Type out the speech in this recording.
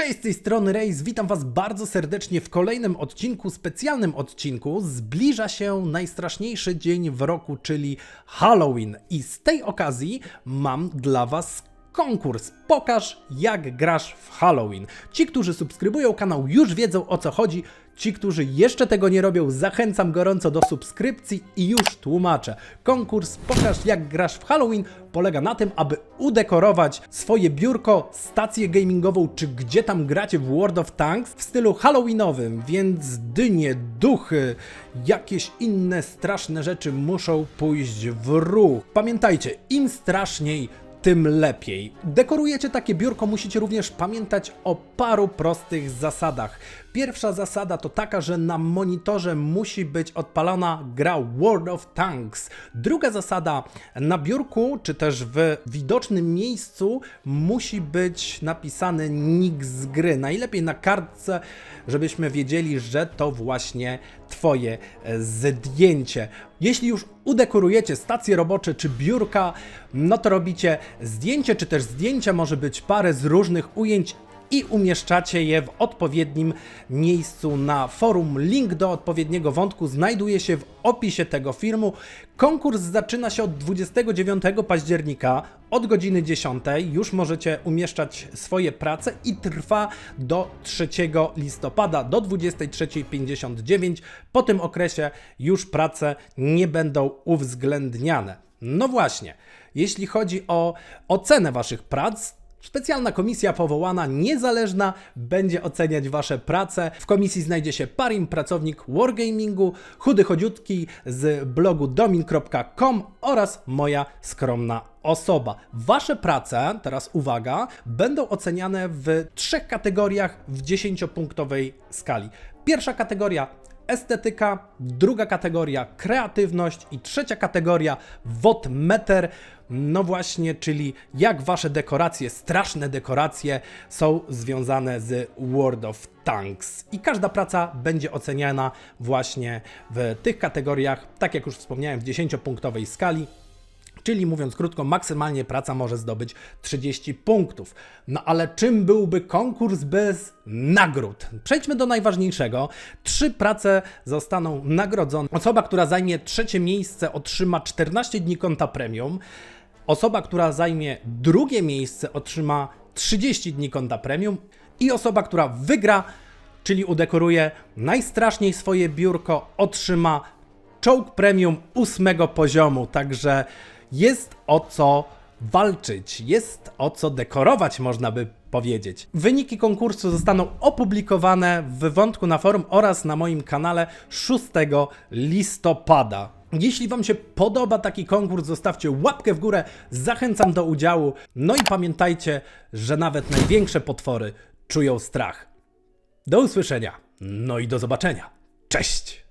Cześć, z tej strony Rejs, witam Was bardzo serdecznie w kolejnym odcinku, specjalnym odcinku. Zbliża się najstraszniejszy dzień w roku, czyli Halloween. I z tej okazji mam dla Was konkurs. Pokaż, jak grasz w Halloween. Ci, którzy subskrybują kanał, już wiedzą o co chodzi. Ci, którzy jeszcze tego nie robią, zachęcam gorąco do subskrypcji i już tłumaczę. Konkurs Pokaż jak grasz w Halloween polega na tym, aby udekorować swoje biurko, stację gamingową, czy gdzie tam gracie w World of Tanks w stylu halloweenowym, więc dynie, duchy, jakieś inne straszne rzeczy muszą pójść w ruch. Pamiętajcie, im straszniej, tym lepiej. Dekorujecie takie biurko, musicie również pamiętać o paru prostych zasadach. Pierwsza zasada to taka, że na monitorze musi być odpalona gra World of Tanks. Druga zasada, na biurku czy też w widocznym miejscu musi być napisany nick z gry. Najlepiej na kartce, żebyśmy wiedzieli, że to właśnie Twoje e, zdjęcie. Jeśli już udekorujecie stacje robocze czy biurka, no to robicie zdjęcie, czy też zdjęcia może być parę z różnych ujęć i umieszczacie je w odpowiednim miejscu na forum. Link do odpowiedniego wątku znajduje się w opisie tego filmu. Konkurs zaczyna się od 29 października od godziny 10. Już możecie umieszczać swoje prace i trwa do 3 listopada do 23.59. Po tym okresie już prace nie będą uwzględniane. No właśnie, jeśli chodzi o ocenę Waszych prac, Specjalna komisja powołana, niezależna, będzie oceniać Wasze prace. W komisji znajdzie się Parim, pracownik Wargamingu, Chudy Chodziutki z blogu domin.com oraz moja skromna osoba. Wasze prace, teraz uwaga, będą oceniane w trzech kategoriach w 10-punktowej skali. Pierwsza kategoria estetyka, druga kategoria kreatywność i trzecia kategoria wodmeter. No właśnie, czyli jak wasze dekoracje, straszne dekoracje są związane z World of Tanks. I każda praca będzie oceniana właśnie w tych kategoriach, tak jak już wspomniałem, w 10-punktowej skali. Czyli mówiąc krótko, maksymalnie praca może zdobyć 30 punktów. No ale czym byłby konkurs bez nagród? Przejdźmy do najważniejszego. Trzy prace zostaną nagrodzone. Osoba, która zajmie trzecie miejsce, otrzyma 14 dni konta premium. Osoba, która zajmie drugie miejsce, otrzyma 30 dni konta premium. I osoba, która wygra, czyli udekoruje najstraszniej swoje biurko, otrzyma czołg premium ósmego poziomu. Także jest o co walczyć, jest o co dekorować, można by powiedzieć. Wyniki konkursu zostaną opublikowane w wątku na forum oraz na moim kanale 6 listopada. Jeśli Wam się podoba taki konkurs, zostawcie łapkę w górę, zachęcam do udziału. No i pamiętajcie, że nawet największe potwory czują strach. Do usłyszenia, no i do zobaczenia. Cześć!